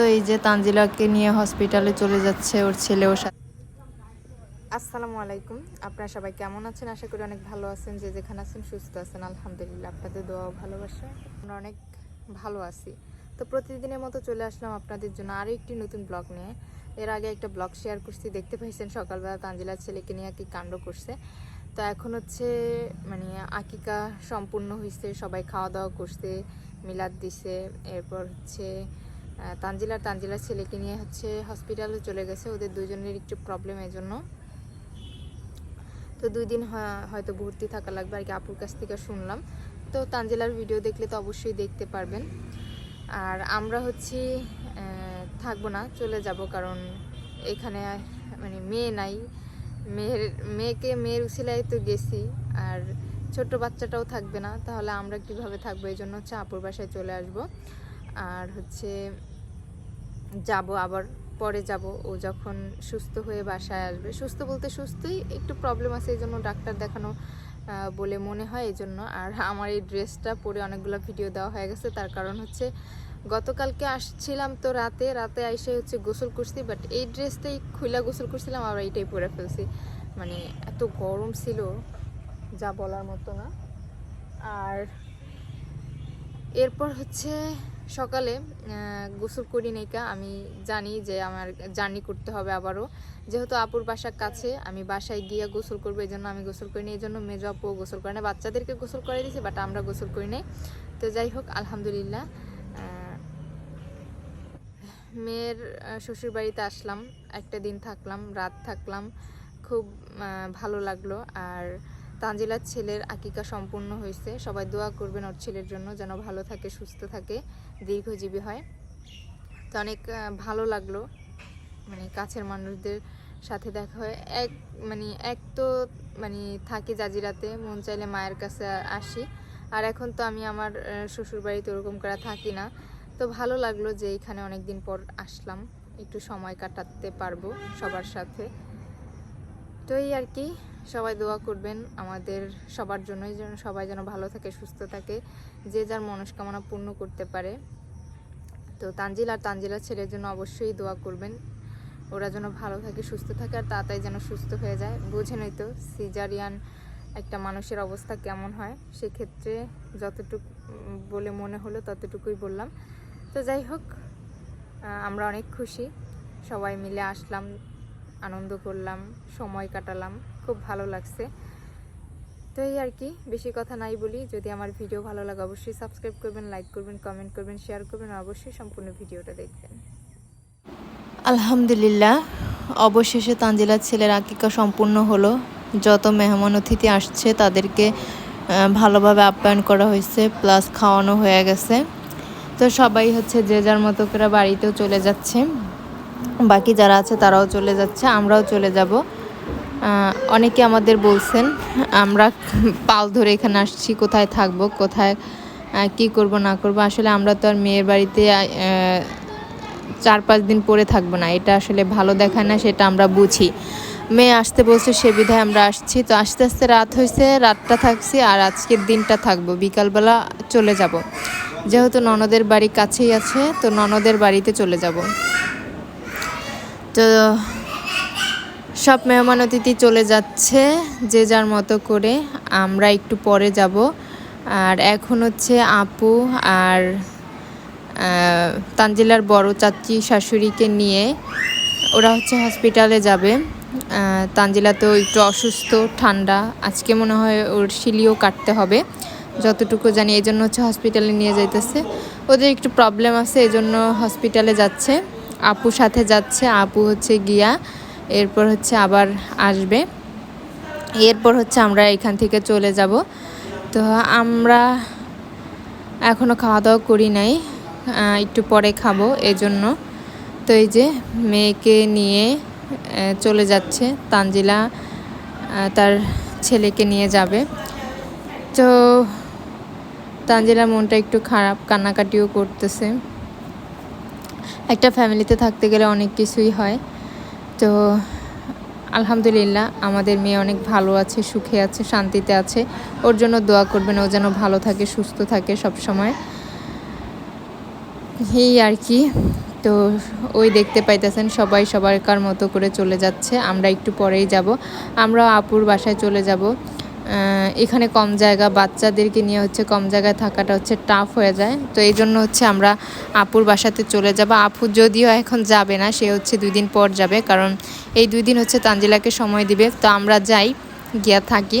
তো এই যে তানজিলাকে নিয়ে হসপিটালে চলে যাচ্ছে ওর ছেলে ওর সাথে। আসসালামু আলাইকুম। আপনারা সবাই কেমন আছেন? আশা করি অনেক ভালো আছেন। যে যেখানে আছেন, সুস্থ আছেন। আলহামদুলিল্লাহ, আপনাদের দোয়া ও ভালোবাসা আমরা অনেক ভালো আছি। তো প্রতিদিনের মতো চলে আসলাম আপনাদের জন্য আরও একটি নতুন ব্লগ নিয়ে। এর আগে একটা ব্লগ শেয়ার করছি। দেখতে পাইছেন সকালবেলা তানজিলার ছেলেকে নিয়ে কি কাণ্ড করছে। তো এখন হচ্ছে মানে আকিকা সম্পূর্ণ হয়েছে সবাই খাওয়া দাওয়া করছে, মিলাদ দিছে। এরপর হচ্ছে তানজিলার তানজিলার ছেলেকে নিয়ে হচ্ছে হসপিটালে চলে গেছে। ওদের দুজনের একটু প্রবলেম এই জন্য। তো দুই দিন হয়তো ভর্তি থাকা লাগবে আর কি আপুর কাছ থেকে শুনলাম। তো তানজিলার ভিডিও দেখলে তো অবশ্যই দেখতে পারবেন। আর আমরা হচ্ছি থাকব না, চলে যাব কারণ এখানে মানে মেয়ে নাই। মেয়ের, মেয়েকে মেয়ের উছিলায় তো গেছি। আর ছোট বাচ্চাটাও থাকবে না, তাহলে আমরা কীভাবে থাকব? এই জন্য হচ্ছে আপুর বাসায় চলে আসব। আর হচ্ছে যাব আবার, পরে যাব। ও যখন সুস্থ হয়ে বাসায় আসবে, সুস্থ বলতে সুস্থই একটু প্রবলেম আছে এই জন্য ডাক্তার দেখানো বলে মনে হয় এই জন্য আর আমার এই ড্রেসটা পরে অনেকগুলো ভিডিও দেওয়া হয়ে গেছে, তার কারণ হচ্ছে গতকালকে আসছিলাম তো রাতে রাতে এসে হচ্ছে গোসল করছি বাট এই ড্রেসটাই খুইলা গোসল করছিলাম, আবার এইটাই পরে ফেলছি। মানে এত গরম ছিল, যা বলার মতো না। আর এরপর হচ্ছে সকালে গোসল করি নাইকা আমি জানি যে আমার জার্নি করতে হবে আবারও। যেহেতু আপুর বাসার কাছে, আমি বাসায় গিয়ে গোসল করব এই জন্য আমি গোসল করিনি এই জন্য মেজ আপুও গোসল করে না বাচ্চাদেরকে গোসল করে দিয়েছি বাট আমরা গোসল করি নাই। তো যাই হোক, আলহামদুলিল্লাহ মেয়ের শ্বশুর বাড়িতে আসলাম। একটা দিন থাকলাম, রাত থাকলাম। খুব ভালো লাগল। আর তানজিলার ছেলের আকিকা সম্পূর্ণ হয়েছে। সবাই দোয়া করবেন ওর ছেলের জন্য যেন ভালো থাকে সুস্থ থাকে দীর্ঘজীবী হয়। তো অনেক ভালো লাগল। মানে কাছের মানুষদের সাথে দেখা হয়। এক মানে এক তো মানে থাকি জাজিরাতে মন চাইলে মায়ের কাছে আসি। আর এখন তো আমি আমার আহ, শ্বশুর বাড়িতে ওরকম করে থাকি না। তো ভালো লাগল যে এখানে অনেক দিন পর আসলাম। একটু সময় কাটাতে পারব সবার সাথে। তো এই আর কি। সবাই দোয়া করবেন আমাদের সবার জন্যই যেন সবাই যেন ভালো থাকে, সুস্থ থাকে, যে যার মনস্কামনা পূর্ণ করতে পারে। তো তানজিল আর তানজিলার ছেলের জন্য অবশ্যই দোয়া করবেন। ওরা যেন ভালো থাকে, সুস্থ থাকে আর তাড়াতাড়ি যেন সুস্থ হয়ে যায়। বোঝেনই তো সিজারিয়ান একটা মানুষের অবস্থা কেমন হয়? সেক্ষেত্রে যতটুকু, বলে মনে হলো ততটুকুই বললাম। তো যাই হোক আমরা অনেক খুশি। সবাই মিলে আসলাম। আনন্দ করলাম, সময় কাটালাম, খুব ভালো লাগছে। তো এই আর কি, বেশি কথা নাই বলি। যদি আমার ভিডিও ভালো লাগে, অবশ্যই সাবস্ক্রাইব করবেন লাইক করবেন কমেন্ট করবেন শেয়ার করবেন অবশ্যই সম্পূর্ণ ভিডিওটা দেখবেন। আলহামদুলিল্লাহ, অবশেষে তানজিলার ছেলের আকিকা সম্পূর্ণ হলো। যত মেহমান অতিথি আসছে, তাদেরকে ভালোভাবে আপ্যায়ন করা হয়েছে প্লাস খাওয়ানো হয়ে গেছে। তো সবাই হচ্ছে যে যার মতো করে বাড়িতেও চলে যাচ্ছে। বাকি যারা আছে তারাও চলে যাচ্ছে, আমরাও চলে যাব। অনেকে আমাদের বলছেন, আমরা পাল ধরে এখানে আসছি, কোথায় থাকব, কোথায় কি করব, না করব। আসলে আমরা তো আর মেয়ের বাড়িতে চার পাঁচ দিন পরে থাকব না। এটা আসলে ভালো দেখায় না, সেটা আমরা বুঝি। মেয়ে আসতে বলছে, সে বিধায় আমরা আসছি। তো আস্তে আস্তে রাত হয়েছে, রাতটা থাকছি, আর আজকের দিনটা থাকব। বিকালবেলা চলে যাব। যেহেতু ননদের বাড়ি কাছেই আছে, তো ননদের বাড়িতে চলে যাব। তো সব মেহমান অতিথি চলে যাচ্ছে, যে যার মতো করে। আমরা একটু পরে যাব। আর এখন হচ্ছে আপু আর তানজিলার বড় চাচি শাশুড়িকে নিয়ে ওরা হচ্ছে হসপিটালে যাবে। তানজিলা তো একটু অসুস্থ, ঠান্ডা। আজকে মনে হয় ওর শিলিও কাটতে হবে। যতটুকু জানি এই জন্য হচ্ছে হসপিটালে নিয়ে যাইতেছে। ওদের একটু প্রবলেম আছে, এই জন্য হসপিটালে যাচ্ছে। আপু সাথে যাচ্ছে, আপু হচ্ছে গিয়া, এরপর হচ্ছে আবার আসবে। এরপর হচ্ছে আমরা এখান থেকে চলে যাব। তো আমরা এখনও খাওয়া দাওয়া করি নাই একটু পরে খাব এজন্য। তো এই যে মেয়েকে নিয়ে চলে যাচ্ছে, তানজিলা তার ছেলেকে নিয়ে যাবে। তো তানজিলার মনটা একটু খারাপ, কান্নাকাটিও করতেছে। একটা ফ্যামিলিতে থাকতে গেলে অনেক কিছুই হয়। তো আলহামদুলিল্লাহ, আমাদের মেয়ে অনেক ভালো আছে, সুখে আছে, শান্তিতে আছে। ওর জন্য দোয়া করবেন, ও যেন ভালো থাকে, সুস্থ থাকে সব সময় এই আর কি। তো ওই দেখতে পাইতেছেন, সবাই সবাইকার মতো করে চলে যাচ্ছে। আমরা একটু পরেই যাব। আমরা আপুর বাসায় চলে যাব। এখানে কম জায়গা, বাচ্চাদেরকে নিয়ে হচ্ছে কম জায়গায় থাকাটা হচ্ছে টাফ হয়ে যায়। তো এই জন্য হচ্ছে আমরা আপুর বাসাতে চলে যাব। আপু যদিও এখন যাবে না, সে হচ্ছে দুই দিন পর যাবে, কারণ এই দুই দিন হচ্ছে তানজিলাকে সময় দিবে। তো আমরা যাই, গিয়া থাকি।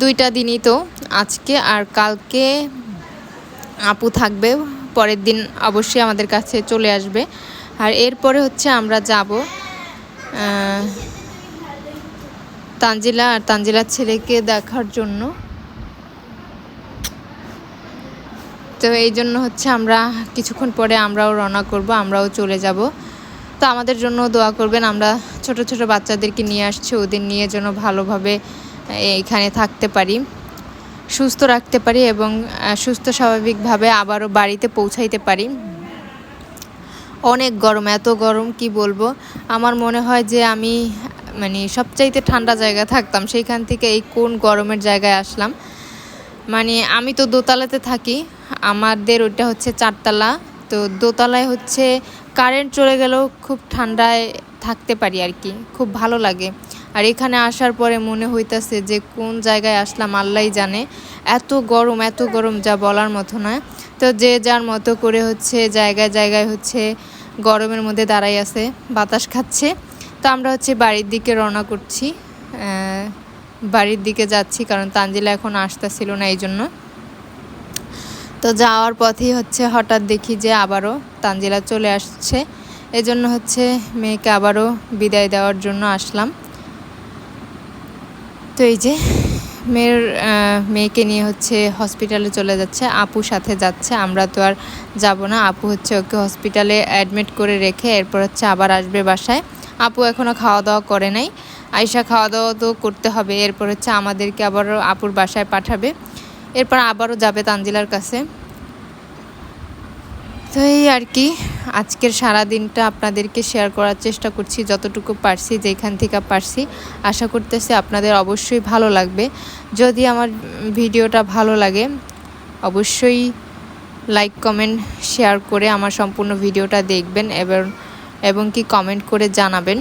দুইটা দিনই তো আজকে, আর কালকে আপু থাকবে, পরের দিন অবশ্যই আমাদের কাছে চলে আসবে। আর এরপরে হচ্ছে আমরা যাব তানজিলা আর তানজিলার ছেলেকে দেখার জন্য। তো এই জন্য হচ্ছে আমরা কিছুক্ষণ পরে আমরাও রওনা করব, আমরাও চলে যাব। তো আমাদের জন্য দোয়া করবেন, আমরা ছোট ছোট বাচ্চাদেরকে নিয়ে আসছি, ওদের নিয়ে যেন ভালোভাবে এখানে থাকতে পারি, সুস্থ রাখতে পারি এবং সুস্থ স্বাভাবিকভাবে আবারও বাড়িতে পৌঁছাইতে পারি। অনেক গরম, এত গরম কি বলব? আমার মনে হয় যে আমি মানে সবচাইতে ঠান্ডা জায়গায় থাকতাম, সেইখান থেকে এই কোন গরমের জায়গায় আসলাম। মানে আমি তো দোতলাতে থাকি, আমাদের ওইটা হচ্ছে চারতলা, তো দোতলায় হচ্ছে কারেন্ট চলে গেলেও খুব ঠান্ডায় থাকতে পারি আর কি, খুব ভালো লাগে। আর এখানে আসার পরে মনে হইতাছে যে কোন জায়গায় আসলাম আল্লাহই জানে, এত গরম এত গরম যা বলার মতো নয়। তো যে যার মতো করে হচ্ছে জায়গায় জায়গায় হচ্ছে গরমের মধ্যে দাঁড়াই আছে বাতাস খাচ্ছে। তো আমরা হচ্ছে বাড়ির দিকে রওনা করছি। বাড়ির দিকে যাচ্ছি কারণ তানজিলা এখন আসতেছিল না এই জন্য তো যাওয়ার পথেই হচ্ছে হঠাৎ দেখি যে আবারও তানজিলা চলে আসছে। এজন্য হচ্ছে মেয়েকে আবারও বিদায় দেওয়ার জন্য আসলাম। তো এই যে মেয়ের মেয়েকে নিয়ে হচ্ছে হসপিটালে চলে যাচ্ছে। আপু সাথে যাচ্ছে। আমরা তো আর যাব না। আপু হচ্ছে ওকে হসপিটালে অ্যাডমিট করে রেখে এরপর হচ্ছে আবার আসবে বাসায়। আপু এখনও খাওয়া দাওয়া করে নাই। আয়সা খাওয়া দাওয়া তো করতে হবে। এরপর হচ্ছে আমাদেরকে আবারও আপুর বাসায় পাঠাবে। এরপর আবারও যাবে তানজিলার কাছে। তো এই আর কি, আজকের সারা দিনটা আপনাদেরকে শেয়ার করার চেষ্টা করছি, যতটুকু পারছি, যেখান থেকে পারছি। আশা করতেছি আপনাদের অবশ্যই ভালো লাগবে। যদি আমার ভিডিওটা ভালো লাগে, অবশ্যই লাইক কমেন্ট শেয়ার করে আমার সম্পূর্ণ ভিডিওটা দেখবেন এবং এবং কি কমেন্ট করে জানাবেন।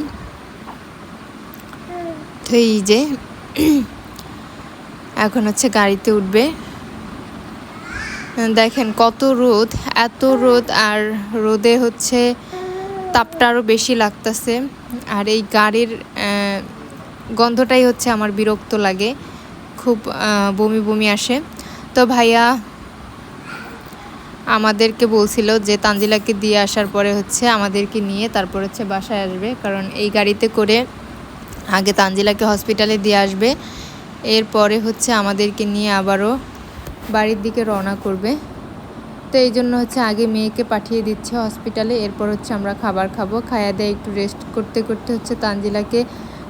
তো এই যে, এখন হচ্ছে গাড়িতে উঠবে। দেখেন, কত রোদ, এত রোদ, আর রোদে হচ্ছে তাপটা আরও বেশি লাগতেছে। আর এই গাড়ির গন্ধটাই হচ্ছে আমার বিরক্ত লাগে। খুব বমি বমি আসে। তো ভাইয়া আমাদেরকে বলছিল যে তানজিলাকে দিয়ে আসার পরে হচ্ছে আমাদেরকে নিয়ে তারপর হচ্ছে বাসায় আসবে। কারণ এই গাড়িতে করে আগে তানজিলাকে হসপিটালে দিয়ে আসবে। এরপরে হচ্ছে আমাদেরকে নিয়ে আবারও বাড়ির দিকে রওনা করবে। তো এই জন্য হচ্ছে আগে মেয়েকে পাঠিয়ে দিচ্ছে হসপিটালে এরপর হচ্ছে আমরা খাবার খাব। খায়া দিয়ে একটু রেস্ট করতে করতে হচ্ছে তানজিলাকে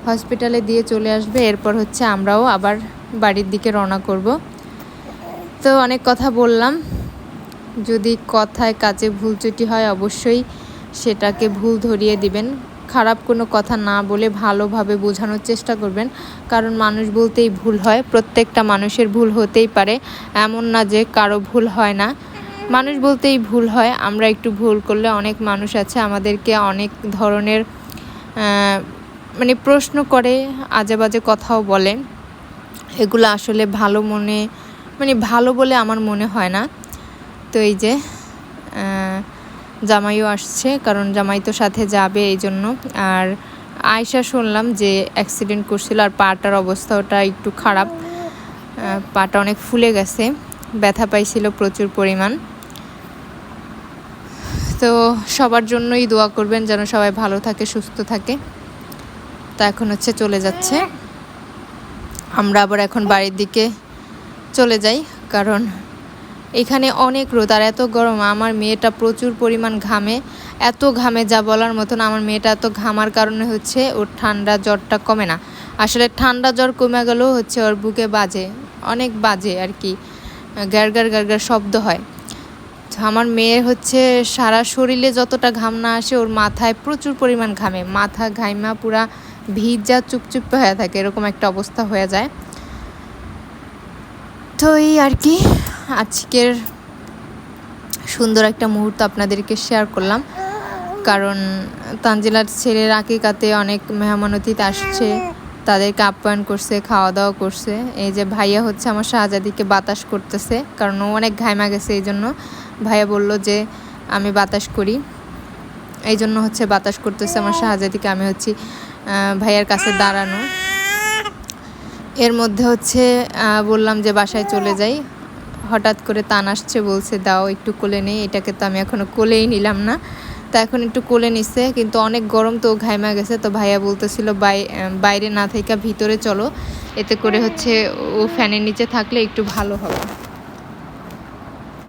হসপিটালে দিয়ে চলে আসবে। এরপর হচ্ছে আমরাও আবার বাড়ির দিকে রওনা করব। তো অনেক কথা বললাম। যদি কথায় কাজে ভুল ত্রুটি হয় অবশ্যই সেটাকে ভুল ধরিয়ে দিবেন। খারাপ কোনো কথা না বলে ভালোভাবে বোঝানোর চেষ্টা করবেন। কারণ মানুষ বলতেই ভুল হয়, প্রত্যেকটা মানুষের ভুল হতেই পারে। এমন না যে কারও ভুল হয় না। মানুষ বলতেই ভুল হয়, আমরা একটু ভুল করলে অনেক মানুষ আছে আমাদেরকে অনেক ধরনের মানে প্রশ্ন করে আজে বাজে কথাও বলে। এগুলো আসলে ভালো মনে মানে ভালো বলে আমার মনে হয় না। তো এই যে জামাইও আসছে, কারণ জামাই তো সাথে যাবে এই জন্য আর আয়সা শুনলাম যে অ্যাক্সিডেন্ট করছিল আর পাটার অবস্থাটা একটু খারাপ। পাটা অনেক ফুলে গেছে, ব্যথা পাইছিল প্রচুর পরিমাণ। তো সবার জন্যই দোয়া করবেন যেন সবাই ভালো থাকে, সুস্থ থাকে। তা এখন হচ্ছে চলে যাচ্ছে। আমরা আবার এখন বাড়ির দিকে চলে যাই, কারণ এখানে অনেক রোদ আর এত গরম, আমার মেয়েটা প্রচুর পরিমাণ ঘামে, এত ঘামে যা বলার মতন আমার মেয়েটা এত ঘামার কারণে হচ্ছে ওর ঠান্ডা জ্বরটা কমে না। আসলে ঠান্ডা জ্বর কমে গেলেও হচ্ছে ওর বুকে বাজে, অনেক বাজে আর কি গ্যার গ্যার গ্যার গ্যার শব্দ হয়। আমার মেয়ের হচ্ছে সারা শরীরে যতটা ঘাম না আসে, ওর মাথায় প্রচুর পরিমাণ ঘামে, মাথা ঘাইমা পুরা ভিজা চুপচুপ হয়ে থাকে, এরকম একটা অবস্থা হয়ে যায়। তো এই আর কি। আজকের সুন্দর একটা মুহূর্ত আপনাদেরকে শেয়ার করলাম। কারণ তানজিলার ছেলের আকিকাতে অনেক মেহমান অতিথি আসছে। তাদেরকে আপ্যায়ন করছে খাওয়া দাওয়া করছে। এই যে ভাইয়া হচ্ছে আমার শাহজাদিকে বাতাস করতেছে। কারণ ও অনেক ঘাইমা গেছে, এই জন্য ভাইয়া বলল যে, আমি বাতাস করি। এই জন্য হচ্ছে বাতাস করতেছে আমার শাহজাদিকে। আমি হচ্ছি ভাইয়ার কাছে দাঁড়ানো। এর মধ্যে হচ্ছে বললাম যে বাসায় চলে যাই। হঠাৎ করে তান আসছে, বলছে, দাও, একটু কোলে নেই। এটাকে তো আমি এখনও কোলেই নিলাম না। তা এখন একটু কোলে নিছে, কিন্তু অনেক গরম তো ঘাইমা গেছে। তো ভাইয়া বলতেছিল, বাই- বাইরে না থেকে ভিতরে চলো। এতে করে হচ্ছে ও ফ্যানের নিচে থাকলে একটু ভালো হবে।